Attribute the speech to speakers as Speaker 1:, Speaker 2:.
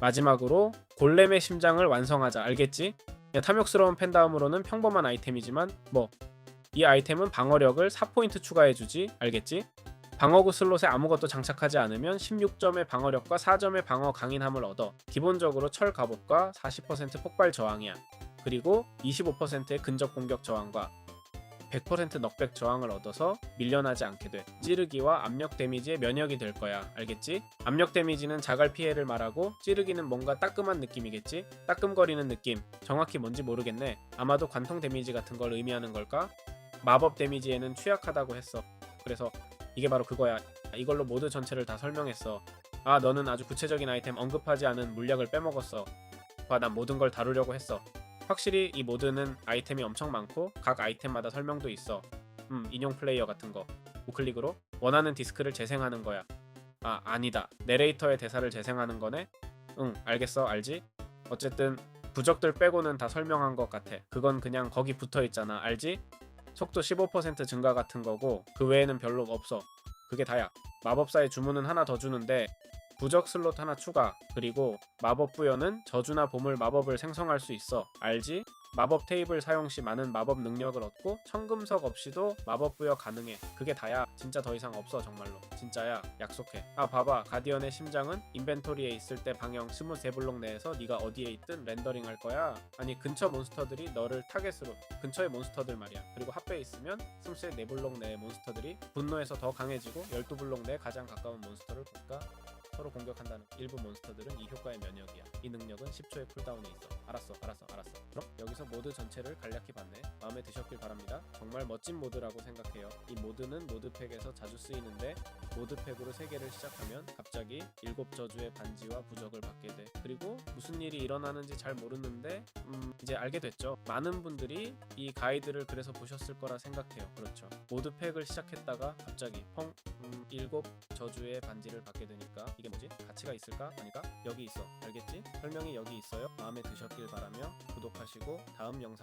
Speaker 1: 마지막으로 골렘의 심장을 완성하자 알겠지? 탐욕스러운 펜 다음으로는 평범한 아이템이지만 뭐 이 아이템은 방어력을 4포인트 추가해주지 알겠지? 방어구 슬롯에 아무것도 장착하지 않으면 16점의 방어력과 4점의 방어 강인함을 얻어 기본적으로 철 갑옷과 40% 폭발 저항이야 그리고 25%의 근접 공격 저항과 100% 넉백 저항을 얻어서 밀려나지 않게 돼. 찌르기와 압력 데미지에 면역이 될 거야. 알겠지? 압력 데미지는 자갈 피해를 말하고 찌르기는 뭔가 따끔한 느낌이겠지? 따끔거리는 느낌. 정확히 뭔지 모르겠네. 아마도 관통 데미지 같은 걸 의미하는 걸까? 마법 데미지에는 취약하다고 했어. 그래서 이게 바로 그거야. 이걸로 모드 전체를 다 설명했어. 아, 너는 아주 구체적인 아이템 언급하지 않은 물약을 빼먹었어. 봐, 난 모든 걸 다루려고 했어. 확실히 이 모드는 아이템이 엄청 많고 각 아이템마다 설명도 있어. 음, 인용 플레이어 같은 거. 우클릭으로 원하는 디스크를 재생하는 거야. 아, 아니다. 내레이터의 대사를 재생하는 거네. 응, 알겠어. 알지? 어쨌든 부적들 빼고는 다 설명한 것 같아. 그건 그냥 거기 붙어 있잖아. 알지? 속도 15% 증가 같은 거고 그 외에는 별로 없어. 그게 다야. 마법사의 주문은 하나 더 주는데 부적 슬롯 하나 추가. 그리고 마법 부여는 저주나 보물 마법을 생성할 수 있어. 알지? 마법 테이블 사용 시 많은 마법 능력을 얻고 청금석 없이도 마법 부여 가능해. 그게 다야. 진짜 더 이상 없어 정말로. 진짜야. 약속해. 아 봐봐. 가디언의 심장은 인벤토리에 있을 때 방향 23블록 내에서 네가 어디에 있든 렌더링 할 거야. 아니 근처 몬스터들이 너를 타겟으로. 근처의 몬스터들 말이야. 그리고 합배에 있으면 24블록 내의 몬스터들이 분노에서 더 강해지고 12블록 내에 가장 가까운 몬스터를 볼까 서로 공격한다는 일부 몬스터들은 이 효과의 면역이야. 이 능력은 10초의 쿨다운이 있어. 알았어, 알았어, 알았어. 그럼 여기서 모드 전체를 간략히 봤네. 마음에 드셨길 바랍니다. 정말 멋진 모드라고 생각해요. 이 모드는 모드팩에서 자주 쓰이는데 모드팩으로 3개를 시작하면 갑자기 7저주의 반지와 부적을 받게 돼. 그리고 무슨 일이 일어나는지 잘 모르는데 음, 이제 알게 됐죠. 많은 분들이 이 가이드를 그래서 보셨을 거라 생각해요. 그렇죠. 모드팩을 시작했다가 갑자기 펑 음, 7저주의 반지를 받게 되니까 이게 뭐지? 가치가 있을까? 아니까? 여기 있어. 알겠지? 설명이 여기 있어요. 마음에 드셨길 바라며 구독하시고 다음 영상에서